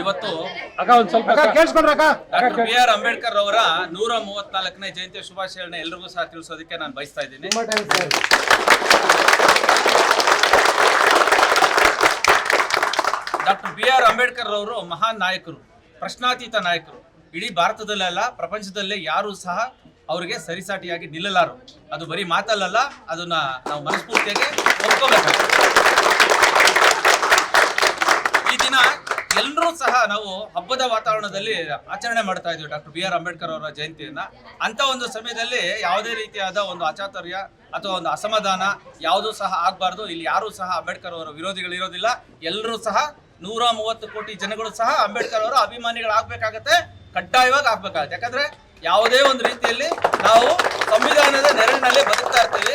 ಇವತ್ತು ಅಕ್ಕ ಒಂದ್ ಸ್ವಲ್ಪ ಅಕ್ಕ ಕೇಳಿಸ್ಕೊಂಡ್ರಕ್ಕ ಡಾಕ್ಟರ್ ಬಿ ಆರ್ ಅಂಬೇಡ್ಕರ್ ಅವರ ನೂರ ಮೂವತ್ನಾಲ್ಕನೇ ಜಯಂತಿ ಶುಭಾಶಯಗಳನ್ನ ಎಲ್ರಿಗೂ ಸಹ ತಿಳಿಸೋದಕ್ಕೆ ನಾನು ಬಯಸ್ತಾ ಇದ್ದೀನಿ. ಡಾಕ್ಟರ್ ಬಿ ಆರ್ ಅಂಬೇಡ್ಕರ್ ಅವರು ಮಹಾನ್ ನಾಯಕರು ಪ್ರಶ್ನಾತೀತ ನಾಯಕರು. ಇಡೀ ಭಾರತದಲ್ಲೆಲ್ಲ ಪ್ರಪಂಚದಲ್ಲೇ ಯಾರು ಸಹ ಅವರಿಗೆ ಸರಿಸಾಟಿಯಾಗಿ ನಿಲ್ಲಲಾರು. ಅದು ಬರೀ ಮಾತಲ್ಲಲ್ಲ ಅದನ್ನ ನಾವು ಮನಸ್ಫೂರ್ತಿಯಾಗಿ ದಿನ ಎಲ್ಲರೂ ಸಹ ನಾವು ಹಬ್ಬದ ವಾತಾವರಣದಲ್ಲಿ ಆಚರಣೆ ಮಾಡ್ತಾ ಇದ್ದೀವಿ ಡಾಕ್ಟರ್ ಬಿ ಆರ್ ಅಂಬೇಡ್ಕರ್ ಅವರ ಜಯಂತಿಯನ್ನ. ಅಂತ ಒಂದು ಸಮಯದಲ್ಲಿ ಯಾವುದೇ ರೀತಿಯಾದ ಒಂದು ಅಚಾತುರ್ಯ ಅಥವಾ ಒಂದು ಅಸಮಾಧಾನ ಯಾವುದೂ ಸಹ ಆಗಬಾರ್ದು. ಇಲ್ಲಿ ಯಾರೂ ಸಹ ಅಂಬೇಡ್ಕರ್ ಅವರ ವಿರೋಧಿಗಳು ಇರೋದಿಲ್ಲ ಎಲ್ಲರೂ ಸಹ ನೂರ ಮೂವತ್ತು ಕೋಟಿ ಜನಗಳು ಸಹ ಅಂಬೇಡ್ಕರ್ ಅವರ ಅಭಿಮಾನಿಗಳಾಗಬೇಕಾಗತ್ತೆ. ಕಡ್ಡಾಯವಾಗಿ ಆಗ್ಬೇಕಾಗತ್ತೆ. ಯಾಕಂದ್ರೆ ಯಾವುದೇ ಒಂದು ರೀತಿಯಲ್ಲಿ ನಾವು ಸಂವಿಧಾನದ ನೆರಳಿನಲ್ಲಿ ಬದುಕ್ತಾ ಇರ್ತೀವಿ.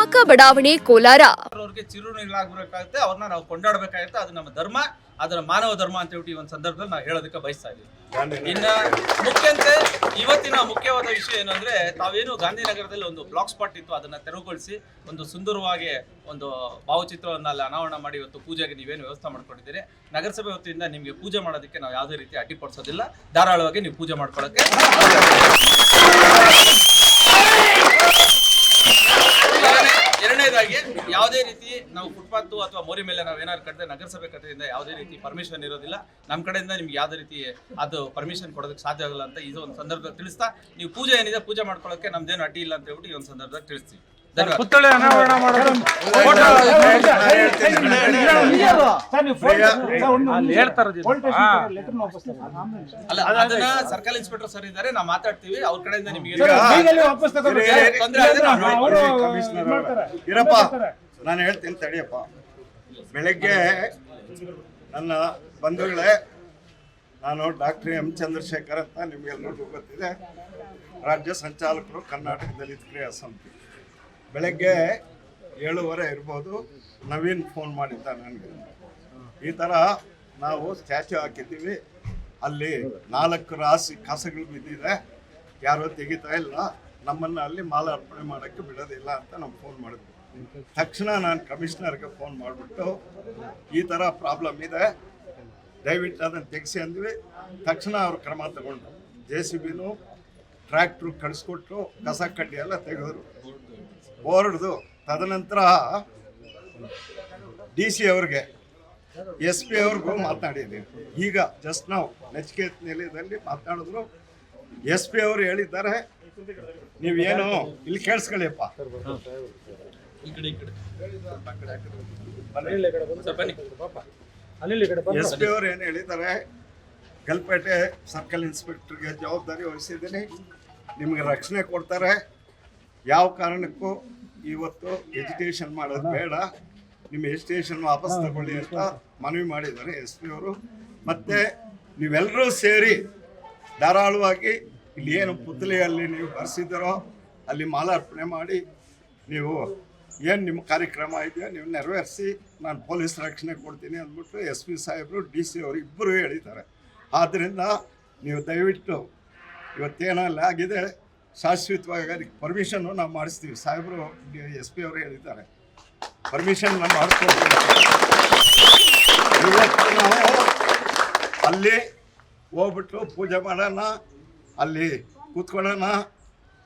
ಟಮಕ ಬಡಾವಣೆ ಕೋಲಾರ. ಅವ್ರಿಗೆ ಚಿರುಣಿಗಳಾಗಬೇಕಾಗುತ್ತೆ ಅವ್ರನ್ನ ನಾವು ಕೊಂಡಾಡಬೇಕಾಗುತ್ತೆ, ಅದು ನಮ್ಮ ಧರ್ಮ, ಅದರ ಮಾನವ ಧರ್ಮ ಅಂತ ಹೇಳಿ ಒಂದು ಸಂದರ್ಭದಲ್ಲಿ ನಾವು ಹೇಳೋದಕ್ಕೆ ಬಯಸ್ತಾ ಇದ್ದೀವಿ ಇನ್ನ ಮುಖ್ಯಂತೆ, ಇವತ್ತಿನ ಮುಖ್ಯವಾದ ವಿಷಯ ಏನಂದ್ರೆ, ತಾವೇನು ಗಾಂಧಿನಗರದಲ್ಲಿ ಒಂದು ಬ್ಲಾಕ್ ಸ್ಪಾಟ್ ಇತ್ತು, ಅದನ್ನ ತೆರವುಗೊಳಿಸಿ, ಒಂದು ಸುಂದರವಾಗಿ ಒಂದು ಭಾವಚಿತ್ರವನ್ನ ಅಲ್ಲಿ ಅನಾವರಣ ಮಾಡಿ ಇವತ್ತು ಪೂಜೆಗೆ ನೀವೇನು ವ್ಯವಸ್ಥೆ ಮಾಡ್ಕೊಂಡಿದ್ದೀರಿ. ನಗರಸಭೆ ವತಿಯಿಂದ ನಿಮಗೆ ಪೂಜೆ ಮಾಡೋದಕ್ಕೆ ನಾವು ಯಾವುದೇ ರೀತಿ ಅಡ್ಡಿಪಡಿಸೋದಿಲ್ಲ ಧಾರಾಳವಾಗಿ ನೀವು ಪೂಜೆ ಮಾಡ್ಕೊಳ್ಳೋಕೆ ಎರಡನೇದಾಗಿ ಯಾವುದೇ ರೀತಿ ನಾವು ಫುಟ್ಪಾತ್ ಅಥವಾ ಮೋರಿ ಮೇಲೆ ನಾವು ಏನಾದ್ರು ಕಟ್ಟಿದ್ರೆ ನಗರಸಭೆ ಕಡೆಯಿಂದ ಯಾವುದೇ ರೀತಿ ಪರ್ಮಿಷನ್ ಇರೋದಿಲ್ಲ. ನಮ್ಮ ಕಡೆಯಿಂದ ನಿಮ್ಗೆ ಯಾವುದೇ ರೀತಿ ಅದು ಪರ್ಮಿಷನ್ ಕೊಡೋದಕ್ಕೆ ಸಾಧ್ಯ ಆಗಲ್ಲ ಅಂತ ಇದು ಒಂದು ಸಂದರ್ಭದಲ್ಲಿ ತಿಳಿಸ್ತಾ, ನೀವು ಪೂಜೆ ಏನಿದೆ ಪೂಜೆ ಮಾಡ್ಕೊಳ್ಳೋಕೆ ನಮ್ದೇನು ಅಡ್ಡಿ ಇಲ್ಲ ಅಂತ ಹೇಳ್ಬಿಟ್ಟು ಈ ಒಂದು ಸಂದರ್ಭದಲ್ಲಿ ತಿಳಿಸ್ತೀವಿ. ಪುತ್ಥಳಿ ಅನಾವರಣ ಮಾಡೋದು. ಅಲ್ಲಿ ಹೇಳ್ತಾರೆ ಅಲ್ಲ ಅದನ್ನ ಸರ್ಕಲ್ ಇನ್ಸ್ಪೆಕ್ಟರ್ ಸರ್ ಇದ್ದಾರೆ ನಾವು ಮಾತಾಡ್ತೀವಿ ಅವ್ರ ಕಡೆಯಿಂದ ನಿಮಗೆ ಇರಪ್ಪ ನಾನು ಹೇಳ್ತೀನಿ ತಡಿಯಪ್ಪ. ಬೆಳಗ್ಗೆ ನನ್ನ ಬಂಧುಗಳೇ ನಾನು ಡಾಕ್ಟರ್ ಎಂ ಚಂದ್ರಶೇಖರ್ ಅಂತ ನಿಮಗೆಲ್ಲರಿಗೂ ಗೊತ್ತಿದೆ. ರಾಜ್ಯ ಸಂಚಾಲಕರು ಕರ್ನಾಟಕ ದಲಿತ ಕ್ರಿಯಾ ಸಮಿತಿ. ಬೆಳಗ್ಗೆ ಏಳುವರೆ ಇರ್ಬೋದು, ನವೀನ್ ಫೋನ್ ಮಾಡಿದ್ದ ನನಗೆ. ಈ ಥರ ನಾವು ಸ್ಟ್ಯಾಚ್ಯೂ ಹಾಕಿದ್ದೀವಿ. ಅಲ್ಲಿ ನಾಲ್ಕು ರಾಸಿ ಕಸಗಳು ಬಿದ್ದಿದೆ. ಯಾರೂ ತೆಗಿತಾ ಇಲ್ಲ. ನಮ್ಮನ್ನು ಅಲ್ಲಿ ಮಾಲಾರ್ಪಣೆ ಮಾಡೋಕ್ಕೆ ಬಿಡೋದಿಲ್ಲ ಅಂತ ನಾವು ಫೋನ್ ಮಾಡಿದ್ವಿ ತಕ್ಷಣ ನಾನು ಕಮಿಷನರ್ಗೆ ಫೋನ್ ಮಾಡಿಬಿಟ್ಟು, ಈ ಥರ ಪ್ರಾಬ್ಲಮ್ ಇದೆ. ದಯವಿಟ್ಟು ಅದನ್ನು ತೆಗೆಸಿ ಅಂದ್ವಿ. ತಕ್ಷಣ ಅವ್ರು ಕ್ರಮ ತಗೊಂಡು ಜೆ ಸಿ ಬಿನು ಟ್ರ್ಯಾಕ್ಟ್ರು ಕಳಿಸ್ಕೊಟ್ರು ಕಸ ಕಡ್ಡಿ ಎಲ್ಲ ತೆಗೆದ್ರು. ಬೋರ್ಡ್ದು ತದನಂತರ ಡಿ ಸಿ ಅವ್ರಿಗೆ ಎಸ್ ಪಿ ಅವ್ರಿಗೂ ಮಾತನಾಡಿದ್ದೀವಿ ಈಗ ಜಸ್ಟ್ ನಾವು ನಚಿಕೇತ್ ನಿಲಯದಲ್ಲಿ ಮಾತನಾಡಿದ್ರು. ಎಸ್ ಪಿ ಅವರು ಹೇಳಿದ್ದಾರೆ. ನೀವೇನು ಇಲ್ಲಿ ಕೇಳಿಸ್ಕೊಳ್ಳಿಯಪ್ಪ. ಎಸ್ ಪಿ ಅವರು ಏನು ಹೇಳಿದ್ದಾರೆ? ಗಲ್ಪೇಟೆ ಸರ್ಕಲ್ ಇನ್ಸ್ಪೆಕ್ಟರ್ಗೆ ಜವಾಬ್ದಾರಿ ವಹಿಸಿದ್ದೀನಿ. ನಿಮಗೆ ರಕ್ಷಣೆ ಕೊಡ್ತಾರೆ. ಯಾವ ಕಾರಣಕ್ಕೂ ಇವತ್ತು ಎಜುಕೇಷನ್ ಮಾಡೋದು ಬೇಡ. ನಿಮ್ಮ ಎಜುಟೇಷನ್ ವಾಪಸ್ ತಗೊಳ್ಳಿ ಅಂತ ಮನವಿ ಮಾಡಿದ್ದಾರೆ ಎಸ್ ಪಿ ಅವರು. ಮತ್ತು ನೀವೆಲ್ಲರೂ ಸೇರಿ ಧಾರಾಳವಾಗಿ ಇಲ್ಲಿ ಏನು ಪುತ್ಲಿಯಲ್ಲಿ ನೀವು ಬರೆಸಿದ್ದೀರೋ ಅಲ್ಲಿ ಮಾಲಾರ್ಪಣೆ ಮಾಡಿ ನೀವು ಏನು ನಿಮ್ಮ ಕಾರ್ಯಕ್ರಮ ಇದೆಯೋ ನೀವು ನೆರವೇರಿಸಿ ನಾನು ಪೊಲೀಸ್ ರಕ್ಷಣೆ ಕೊಡ್ತೀನಿ ಅಂದ್ಬಿಟ್ಟು ಎಸ್ ಪಿ ಸಾಹೇಬರು, ಡಿ ಸಿ ಅವರು ಇಬ್ಬರು ಹೇಳಿದ್ದಾರೆ. ಆದ್ದರಿಂದ ನೀವು ದಯವಿಟ್ಟು ಇವತ್ತೇನಲ್ಲಿ ಆಗಿದೆ ಶಾಶ್ವತವಾಗಿ ಅದಕ್ಕೆ ಪರ್ಮಿಷನ್ನು ನಾವು ಮಾಡಿಸ್ತೀವಿ. ಸಾಹೇಬರು ಎಸ್ ಪಿ ಅವರು ಹೇಳಿದ್ದಾರೆ. ಪರ್ಮಿಷನ್ ನಾವು ಮಾಡಿಸ್ಕೊಳ್ತೀವಿ ಇವತ್ತು ನಾವು ಅಲ್ಲಿ ಹೋಗ್ಬಿಟ್ಟು ಪೂಜೆ ಮಾಡೋಣ ಅಲ್ಲಿ ಕೂತ್ಕೊಳ್ಳೋಣ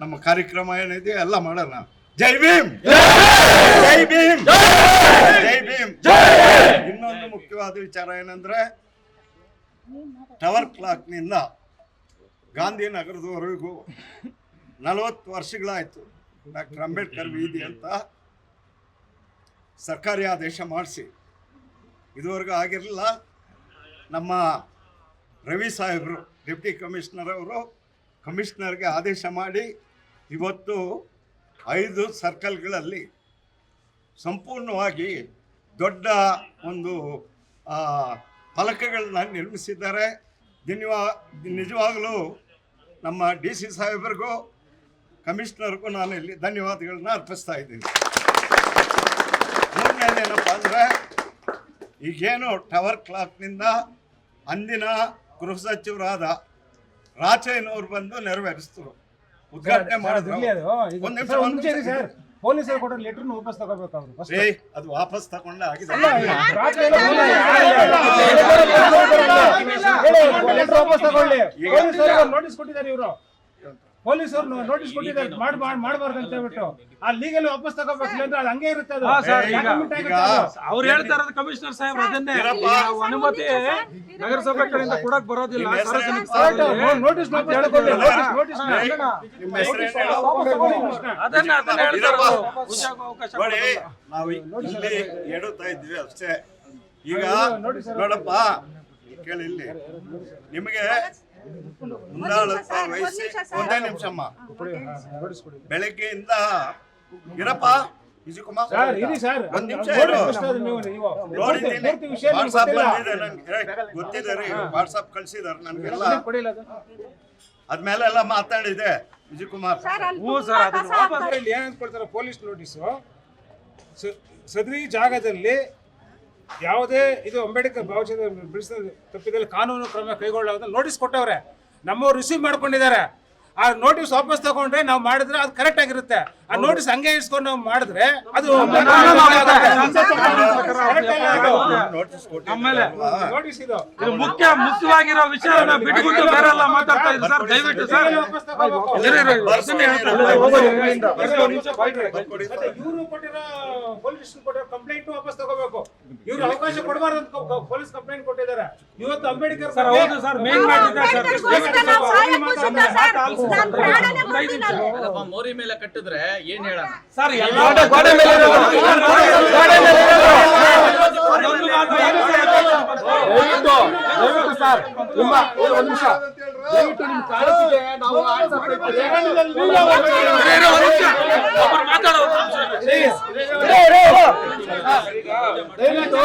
ನಮ್ಮ ಕಾರ್ಯಕ್ರಮ ಏನಿದೆ ಎಲ್ಲ ಮಾಡೋಣ. ಜೈ ಭೀಮ್! ಜೈ ಭೀಮ್! ಜೈ ಭೀಮ್! ಇನ್ನೊಂದು ಮುಖ್ಯವಾದ ವಿಚಾರ ಏನಂದ್ರೆ ಟವರ್ ಕ್ಲಾಕ್ನಿಂದ ಗಾಂಧಿನಗರದವರೆಗೂ ನಲವತ್ತು ವರ್ಷಗಳಾಯಿತು. ಡಾಕ್ಟರ್ ಅಂಬೇಡ್ಕರ್ ವೀದಿ ಅಂತ ಸರ್ಕಾರಿ ಆದೇಶ ಮಾಡಿಸಿ. ಇದುವರೆಗೂ ಆಗಿರಲಿಲ್ಲ. ನಮ್ಮ ರವಿ ಸಾಹೇಬರು, ಡೆಪ್ಟಿ ಕಮಿಷನರ್ ಅವರು ಕಮಿಷನರ್ಗೆ ಆದೇಶ ಮಾಡಿ ಇವತ್ತು ಐದು ಸರ್ಕಲ್ಗಳಲ್ಲಿ ಸಂಪೂರ್ಣವಾಗಿ ದೊಡ್ಡ ಒಂದು ಫಲಕಗಳನ್ನ ನಿರ್ಮಿಸಿದ್ದಾರೆ. ದಿನವಾ ನಿಜವಾಗಲೂ ನಮ್ಮ ಡಿ ಸಿ ಸಾಹೇಬರಿಗೂ ಕಮಿಷನರ್ಗೂ ನಾನು ಇಲ್ಲಿ ಧನ್ಯವಾದಗಳನ್ನ ಅರ್ಪಿಸ್ತಾ ಇದ್ದೀನಿ. ಮೂರನೇದೇನಪ್ಪ ಅಂದರೆ ಈಗೇನು ಟವರ್ ಕ್ಲಾಕ್ನಿಂದ ಅಂದಿನ ಗೃಹ ಸಚಿವರಾದ ರಾಚಯ್ಯನವರು ಬಂದು ನೆರವೇರಿಸಿದ್ರು ಉದ್ಘಾಟನೆ ಮಾಡಿದ್ರು. ಒಂದು ನಿಮಿಷ ಈಗ ಒಂದ್ ನಿಮಿಷ, ಪೊಲೀಸರು ಕೊಡೋ ಲೆಟರ್ ವಾಪಸ್ ತಗೋಬೇಕು ಅವರು ಏಯ್ ಅದು ವಾಪಸ್ ತಗೊಂಡೆ ಆಗಿದೆ ಲೆಟರ್ ವಾಪಸ್ ತಗೊಳ್ಳಿ ನೋಟಿಸ್ ಕೊಟ್ಟಿದ್ದಾರೆ ಇವರು ಪೊಲೀಸರು ನೋಟಿಸ್ ಕೊಟ್ಟಿದ್ದಾರೆ ಮಾಡ್ ಮಾಡ್- ಮಾಡಬಾರ್ದು ಅಂತ ಹೇಳ್ಬಿಟ್ಟು. ಆ ಲೀಗಲ್ ವಾಪಸ್ ತಗೋಬೇಕು ಅಂದ್ರೆ ಅದು ಹಂಗೆ ಇರುತ್ತೆ ಅದು. ಆಗುತ್ತೆ. ಅವ್ರು ಹೇಳ್ತಾ ಇರೋದು ಕಮಿಷನರ್ ಸಾಹೇಬ್ರು ಅದನ್ನೇ. ನಾವು ಅನುಮತಿ ನಗರಸಭೆ ಕಡೆಯಿಂದ ಕೊಡಕ್ ಬರೋದಿಲ್ಲ. ಸಾರ್ವಜನಿಕ ನೋ- ನೋಟಿಸ್ ವಾಪಸ್ ತಗೊಳ್ಳಿ ನೋಟಿಸ್ ನೋಟಿಸ್ ಏಯ್, ನಿಮ್ಮ ಹೆಸರು ಏನು? ವಾಪಸ್ ತಗೊಳ್ಳಿ ಕೃಷ್ಣ. ಅದನ್ನ ಅದನ್ನ ಹೇಳ್ತಾ ಇರೋದು. ಉದ್ಯೋಗ ಅವಕಾಶ ನೋಡಿ ಕೊಡೋದಿಲ್ಲ. ನಾವು ಇಲ್ಲಿ ಎಡುತ್ತಾ ಇದ್ವಿ ಅಷ್ಟೇ. ಈಗ ನೋಡಿ ನೋಡಪ್ಪ ಕೇಳಿ ಇಲ್ಲಿ. ನಿಮಗೆ ಮುಂದಾಳತ್ವ ವಹಿಸಿ ಒಂದೇ ನಿಮಿಷಮ್ಮ ಬೆಳಗ್ಗೆಯಿಂದ ಇರಪ್ಪ ವಿಜಯಕುಮಾರ್ ಸರ್ ಇರಿ ಸರ್. ಒಂದ್ ನಿಮಿಷ ನೋಡಿದ್ದೀನಿ ವಾಟ್ಸಪ್ ಕಳ್ಸಿದಾರ ಬಂದಿದೆ ನನ್ಗೆ. ಗೊತ್ತಿದೆ ರೀ. ವಾಟ್ಸಪ್ ಕಳ್ಸಿದಾರೆ ನನ್ಗೆಲ್ಲ ಅದ್ಮೇಲೆ ಎಲ್ಲ ಮಾತಾಡಿದೆ. ವಿಜಯ್ ಕುಮಾರ್. ಸರ್ ಅದನ್ನ ವಾಪಸ್ ಏನಂತ ಕೊಡ್ತಾರೆ ಪೊಲೀಸ್ ನೋಟಿಸು. ಸದರಿ ಜಾಗದಲ್ಲಿ ಯಾವುದೇ ಇದು ಅಂಬೇಡ್ಕರ್ ಭಾವಚಿತ್ರ ಬಿಡಿಸಿದ ತಪ್ಪಿದಲ್ಲಿ ಕಾನೂನು ಕ್ರಮ ಕೈಗೊಳ್ಳೋದು ನೋಟಿಸ್ ಕೊಟ್ಟವ್ರೆ. ನಮ್ಮವ್ರು ರಿಸೀವ್ ಮಾಡ್ಕೊಂಡಿದ್ದಾರೆ. ಆ ನೋಟಿಸ್ ವಾಪಸ್ ತಗೊಂಡ್ರೆ ನಾವು ಮಾಡಿದ್ರೆ ಅದು ಕರೆಕ್ಟ್ ಆಗಿರುತ್ತೆ. ಆ ನೋಟಿಸ್ ಹಂಗೆ ಇಸ್ಕೊಂಡು ನಾವು ಮಾಡಿದ್ರೆ ಅದು ನೋಟಿಸ್ ಆಮೇಲೆ ನೋಟಿಸ್ ಇದು ಇದು. ಮುಖ್ಯ ಮುಖ್ಯವಾಗಿರೋ ವಿಷಯನ ಬಿಟ್ಬಿಟ್ಟು ಬೇರೆಲ್ಲ ಮಾತಾಡ್ತಾ ಇದ್ದಾರೆ ಸರ್. ದಯವಿಟ್ಟು ಸರ್. ಇವರು ಕೊಟ್ಟಿರೋ ಪೊಲೀಸ್ ಕೊಟ್ಟಿರೋ ಕಂಪ್ಲೇಂಟ್ ವಾಪಸ್ ತಗೋಬೇಕು. ಇವ್ರು ಅವಕಾಶ ಕೊಡಬಾರ್ದು ಅಂತ ಪೊಲೀಸ್ ಕಂಪ್ಲೇಂಟ್ ಕೊಟ್ಟಿದ್ದಾರೆ. ಇವತ್ತು ಅಂಬೇಡ್ಕರ್ ಸರ್ ಹೌದು ಸರ್. ಮೇನ್ ಮಾಡಿದ್ದಾರೆ ಸರ್. ಅಲ್ಲಪ್ಪ ಮೋರಿ ಮೇಲೆ ಕಟ್ಟಿದ್ರೆ ಏನ್ ಹೇಳೋಣ ಸರ್ ಎಲ್ಲ ಗೋಡೆ ಮೇಲೆ ಇರೋದು. ಗೋಡೆ ಮೇಲೆ ಇರೋದು. ದಯವಿಟ್ಟು ದಯವಿಟ್ಟು ಸರ್. ನಿಮ್ಮ ಒಂದು ನಿಮಿಷ. ದಯವಿಟ್ಟು ನಿಮ್ಮ ಕಾಳಜಿಗೆ ನಾವು ಮಾತಾಡೋ ಒಂದು ನಿಮಿಷ. ದಯವಿಟ್ಟು.